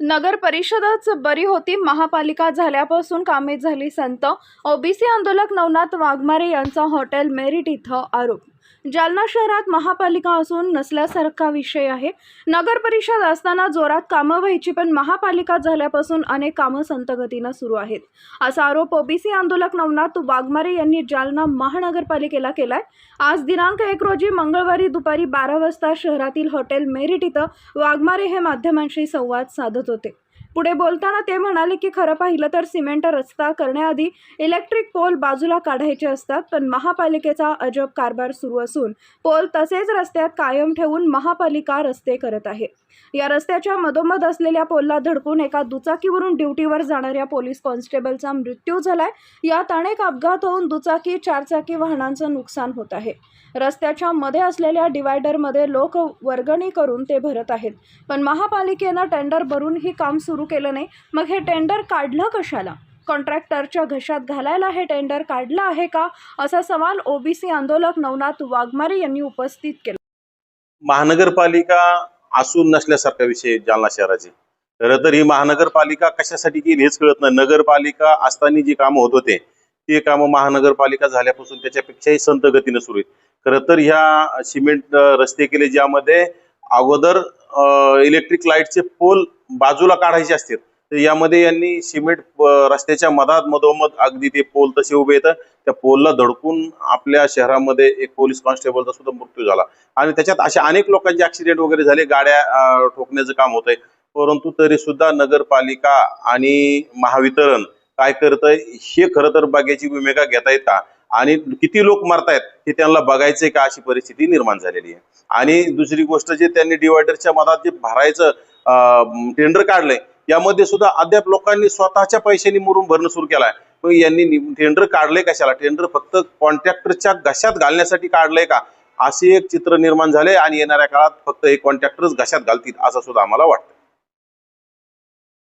नगर परिषदच बरी होती. महापालिका झाल्यापासून कामे झाली संत. ओबीसी आंदोलक नवनाथ वाघमारे यांचा हॉटेल मेरिट इथं आरोप जालना शहरात महापालिका असून नसल्यासारखा विषय आहे. नगर परिषद असताना जोरात कामं व्हायची पण महापालिका झाल्यापासून अनेक कामं संतगतीनं सुरू आहेत. असा आरोप ओबीसी आंदोलक नवनाथ वाघमारे यांनी जालना महानगरपालिकेला केलाय. आज दिनांक एक रोजी मंगळवारी दुपारी बारा वाजता शहरातील हॉटेल मेरिट इथं वाघमारे हे माध्यमांशी संवाद साधत होते. पुढे बोलताना ते म्हणाले की खरं पाहिलं तर सिमेंट रस्ता करण्याआधी इलेक्ट्रिक पोल बाजूला काढायचे असतात पण महापालिकेचा अजब कारभार सुरू असून पोल तसेच रस्त्यात कायम ठेवून महापालिका रस्ते करत आहे. या रस्त्याच्या मधोमध असलेल्या पोलला धडकून एका दुचाकीवरून ड्युटीवर जाणाऱ्या पोलीस कॉन्स्टेबलचा मृत्यू झालाय. यात अनेक अपघात होऊन दुचाकी चारचाकी वाहनांचं नुकसान होत आहे. रस्त्याच्या मध्ये असलेल्या डिवायडरमध्ये लोक वर्गणी करून ते भरत आहेत. पण महापालिकेनं टेंडर भरून ही काम सुरू केलं नाही. मग हे टेंडर काढलं कशाला? कॉन्ट्रॅक्टरच्या घशात घालायला हे टेंडर काढलं आहे का? असा सवाल ओबीसी आंदोलक नवनाथ वाघमारे यांनी उपस्थित केला. महानगरपालिका असून नसल्यासारखा विषय जालना शहराचे. खरं तर ही महानगरपालिका कशासाठी केली हेच कळत नाही. नगरपालिका असताना जी कामं होत होते ती कामं महानगरपालिका झाल्यापासून त्याच्यापेक्षाही संत गतीनं सुरू आहेत. खरं तर ह्या सिमेंट रस्ते केले ज्यामध्ये अगोदर इलेक्ट्रिक लाईटचे पोल बाजूला काढायचे असतात तर यामध्ये यांनी सिमेंट रस्त्याच्या मधात मधोमध अगदी ते पोल तसे उभे येतात. त्या पोलला धडकून आपल्या शहरामध्ये एक पोलीस कॉन्स्टेबलचा सुद्धा मृत्यू झाला. आणि त्याच्यात अशा अनेक लोकांचे ऍक्सिडेंट वगैरे झाले गाड्या ठोकण्याचं काम होतंय. परंतु तरी सुद्धा नगरपालिका आणि महावितरण काय करतंय हे खरं तर बागेची भूमिका घेता का आणि किती लोक मरतायत हे त्यांना बघायचंय का अशी परिस्थिती निर्माण झालेली आहे. आणि दुसरी गोष्ट जे त्यांनी डिवायडरच्या मधात जे भरायचं टेंडर काढलंय यामध्ये सुद्धा अद्याप लोकांनी स्वतःच्या पैशांनी मुरून भरणं सुरू केलाय. पण यांनी टेंडर काढलंय कशाला? टेंडर फक्त कॉन्ट्रॅक्टरच्या घशात घालण्यासाठी काढलंय का? असे एक चित्र निर्माण झाले आणि येणाऱ्या काळात फक्त एक कॉन्ट्रॅक्टरच घशात घालतील असं सुद्धा आम्हाला वाटतं